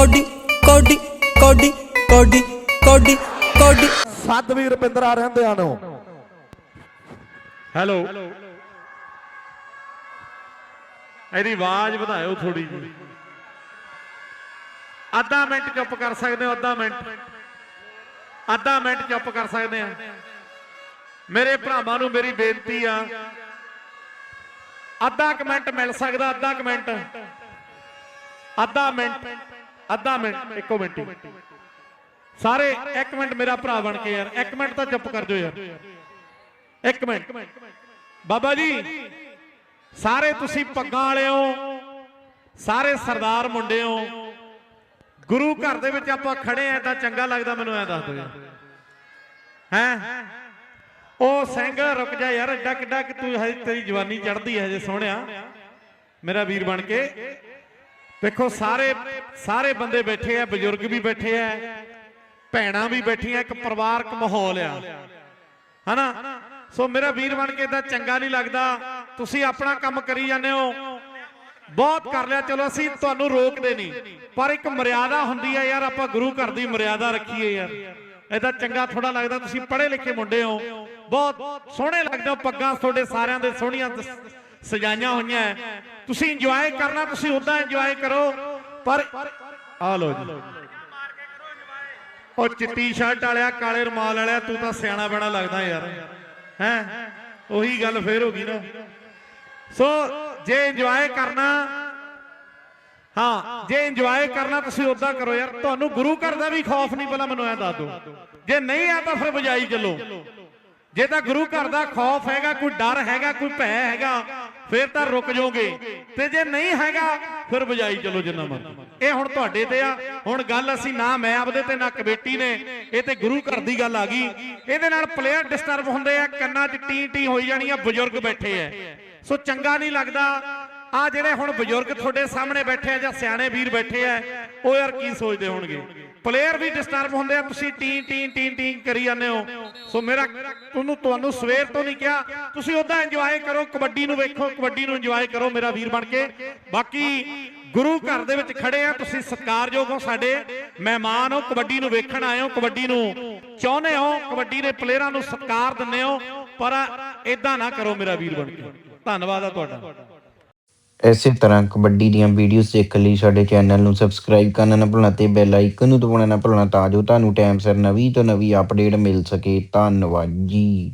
Cody ਕੋਡੀ ਕੋਡੀ ਕੋਡੀ ਕੋਡੀ ਕੋਡੀ। ਸਤਵੀਰ ਰੁਪਿੰਦਰਾ ਰਹਿੰਦਿਆਂ ਨੂੰ। ਹੈਲੋ। ਇਹਦੀ ਆਵਾਜ਼ ਵਧਾਇਓ ਥੋੜੀ ਜੀ ਅੱਧਾ ਮਿੰਟ ਚੁੱਪ ਕਰ ਸਕਦੇ ਹੋ ਅੱਧਾ ਮਿੰਟ। ਅੱਧਾ ਮਿੰਟ ਚੁੱਪ ਕਰ ਸਕਦੇ ਆ। ਮੇਰੇ ਭਰਾਵਾਂ ਨੂੰ ਮੇਰੀ ਬੇਨਤੀ ਆ। ਅੱਧਾ ਕੁ ਮਿੰਟ ਮਿਲ ਸਕਦਾ ਅੱਧਾ ਕੁ ਮਿੰਟ। ਅੱਧਾ ਮਿੰਟ। ਅੱਧਾ ਮਿੰਟ, ਇੱਕੋ ਮਿੰਟ ਸਾਰੇ ਇੱਕ ਮਿੰਟ ਮੇਰਾ ਭਰਾ ਬਣ ਕੇ ਯਾਰ, ਇੱਕ ਮਿੰਟ ਤਾਂ ਚੁੱਪ ਕਰ ਜਾਓ ਯਾਰ। ਇੱਕ ਮਿੰਟ। ਬਾਬਾ ਜੀ, ਸਾਰੇ ਤੁਸੀਂ ਪੱਗਾਂ ਵਾਲਿਓ, ਸਾਰੇ ਸਰਦਾਰ ਮੁੰਡੇ ਹੋ ਗੁਰੂ ਘਰ ਦੇ ਵਿੱਚ ਆਪਾਂ ਖੜੇ ਆ ਤਾਂ ਚੰਗਾ ਲੱਗਦਾ ਮੈਨੂੰ ਐ ਦੱਸ ਦਿਓ ਹੈ? ਉਹ ਸਿੰਘ ਰੁਕ ਜਾ ਯਾਰ ਐਡਾ ਕਿੱਡਾ ਕਿ ਤੂੰ ਹਜੇ ਤੇਰੀ ਜਵਾਨੀ ਚੜਦੀ ਹੈ ਹਜੇ ਸੋਹਣਿਆ। ਮੇਰਾ ਵੀਰ ਬਣ ਕੇ। ਦੇਖੋ, ਸਾਰੇ ਸਾਰੇ ਬੰਦੇ ਬੈਠੇ ਆ, ਬਜ਼ੁਰਗ ਵੀ ਬੈਠੇ ਆ, ਭੈਣਾਂ ਵੀ ਬੈਠੀਆਂ, ਇੱਕ ਪਰਿਵਾਰਕ ਮਾਹੌਲ ਆ। ਹਨਾ? ਸੋ ਮੇਰਾ ਵੀਰ ਬਣ ਕੇ ਇਦਾਂ ਚੰਗਾ ਨਹੀਂ ਲੱਗਦਾ। ਤੁਸੀਂ ਆਪਣਾ ਕੰਮ ਕਰੀ ਜਾਂਦੇ ਹੋ। ਬਹੁਤ ਕਰ ਲਿਆ। ਚਲੋ, ਅਸੀਂ ਤੁਹਾਨੂੰ ਰੋਕਦੇ ਨਹੀਂ। ਪਰ ਇੱਕ ਮਰਿਆਦਾ ਹੁੰਦੀ ਹੈ ਯਾਰ, ਆਪਾਂ ਗੁਰੂ ਘਰ ਦੀ ਮਰਿਆਦਾ ਰੱਖੀਏ ਯਾਰ। ਇਦਾਂ ਚੰਗਾ ਥੋੜਾ ਲੱਗਦਾ। ਤੁਸੀਂ ਪੜ੍ਹੇ ਲਿਖੇ ਮੁੰਡੇ ਹੋ। ਬਹੁਤ ਸੋਹਣੇ ਲੱਗਦੇ ਹੋ। ਪੱਗਾਂ ਤੁਹਾਡੇ ਸਾਰਿਆਂ ਦੇ ਸੋਹਣੀਆਂ ਸਜਾਈਆਂ ਹੋਈਆਂ। ਹੈ। ਤੁਸੀਂ ਇੰਜੋਏ ਕਰਨਾ, ਤੁਸੀਂ ਉਦਾਂ ਇੰਜੋਏ ਕਰੋ। ਪਰ ਆ ਲੋ ਜੀ। ਉਹ ਚਿੱਟੀ ਸ਼ਰਟ ਵਾਲਿਆ, ਕਾਲੇ ਰੁਮਾਲ ਵਾਲਿਆ, ਤੂੰ ਤਾਂ ਸਿਆਣਾ ਬਣਾ ਲੱਗਦਾ ਯਾਰ। ਹੈ? ਉਹੀ ਗੱਲ ਫੇਰ ਹੋ ਗਈ ਨਾ। ਸੋ ਜੇ ਇੰਜੋਏ ਕਰਨਾ, ਹਾਂ, ਜੇ ਇੰਜੋਏ ਕਰਨਾ, ਤੁਸੀਂ ਉਦਾਂ ਕਰੋ ਯਾਰ। ਤੁਹਾਨੂੰ ਗੁਰੂ ਘਰ ਦਾ ਵੀ ਖੌਫ ਨਹੀਂ, ਪਹਿਲਾਂ ਮੈਨੂੰ ਐ ਦੱਸ ਦਿਓ। ਜੇ ਨਹੀਂ ਆ ਤਾਂ ਫਿਰ ਵਜਾਈ ਚੱਲੋ। ਜੇ ਤਾਂ ਗੁਰੂ ਘਰ ਦਾ ਖੌਫ ਹੈਗਾ, ਕੋਈ ਡਰ ਹੈਗਾ, ਕੋਈ ਭੈ ਹੈਗਾ, ਫਿਰ ਤਾਂ ਰੁਕ ਜਾਓਗੇ। ਤੇ ਜੇ ਨਹੀਂ ਹੈਗਾ, ਫਿਰ ਵਜਾਈ ਚਲੋ ਜਿੰਨਾ ਮਰਜ਼ੀ। ਇਹ ਹੁਣ ਤੁਹਾਡੇ ਤੇ ਆ। ਹੁਣ ਗੱਲ ਅਸੀਂ ਨਾ ਮੈਂ ਆਪਦੇ ਤੇ, ਨਾ ਕਮੇਟੀ ਨੇ। ਇਹ ਤੇ ਗੁਰੂ ਘਰ ਦੀ ਗੱਲ ਆ ਗਈ। ਇਹਦੇ ਨਾਲ ਪਲੇਅਰ ਡਿਸਟਰਬ ਹੁੰਦੇ ਆ, ਕੰਨਾਂ 'ਚ ਟੀ ਟੀ ਹੋਈ ਜਾਣੀ ਆ ਬਜ਼ੁਰਗ ਬੈਠੇ ਆ। ਸੋ ਚੰਗਾ ਨਹੀਂ ਲੱਗਦਾ। ਆ ਜਿਹੜੇ ਹੁਣ ਬਜ਼ੁਰਗ ਤੁਹਾਡੇ ਸਾਹਮਣੇ ਬੈਠੇ ਆ ਜਾਂ ਸਿਆਣੇ ਵੀਰ ਬੈਠੇ ਆ, ਉਹ ਯਾਰ ਕੀ ਸੋਚਦੇ ਹੋਣਗੇ? ਪਲੇਅਰ ਵੀ ਡਿਸਟਰਬ ਹੁੰਦੇ ਆ, ਤੁਸੀਂ ਟੀ ਟੀ ਟੀ ਟੀ ਕਰੀ ਜਾਂਦੇ ਹੋ। ਸੋ ਮੇਰਾ ਤੁਹਾਨੂੰ ਤੁਹਾਨੂੰ ਸਵੇਰ ਤੋਂ ਨਹੀਂ ਕਿਹਾ, ਤੁਸੀਂ ਉਦਾਂ ਇੰਜੋਏ ਕਰੋ, ਕਬੱਡੀ ਨੂੰ ਵੇਖੋ, ਕਬੱਡੀ ਨੂੰ ਇੰਜੋਏ ਕਰੋ ਮੇਰਾ ਵੀਰ ਬਣ ਕੇ। ਬਾਕੀ ਗੁਰੂ ਘਰ ਦੇ ਵਿੱਚ ਖੜੇ ਆ, ਤੁਸੀਂ ਸਤਿਕਾਰਯੋਗ ਹੋ ਸਾਡੇ ਮਹਿਮਾਨ ਹੋ, ਕਬੱਡੀ ਨੂੰ ਵੇਖਣ ਆਏ ਹੋ, ਕਬੱਡੀ ਨੂੰ ਚਾਹੁੰਦੇ ਹੋ, ਕਬੱਡੀ ਦੇ ਪਲੇਅਰਾਂ ਨੂੰ ਸਤਿਕਾਰ ਦਿੰਦੇ ਹੋ, ਪਰ ਇਦਾਂ ਨਾ ਕਰੋ ਮੇਰਾ ਵੀਰ ਬਣ ਕੇ। ਧੰਨਵਾਦ ਆ ਤੁਹਾਡਾ। ਇਸੇ ਤਰ੍ਹਾਂ ਕਬੱਡੀ ਦੀਆਂ ਵੀਡੀਓਜ਼ ਦੇਖਣ ਲਈ ਸਾਡੇ ਚੈਨਲ ਨੂੰ ਸਬਸਕ੍ਰਾਈਬ ਕਰਨਾ ਨਾ ਭੁੱਲਣਾ ਤੇ ਬੈਲ ਆਈਕਨ ਨੂੰ ਦਬਾਉਣਾ ਨਾ ਭੁੱਲਣਾ ਤਾਂ ਜੋ ਤੁਹਾਨੂੰ ਟਾਈਮ ਸਿਰ ਨਵੀਂ ਤੋਂ ਨਵੀਂ ਅਪਡੇਟ ਮਿਲ ਸਕੇ। ਧੰਨਵਾਦ ਜੀ।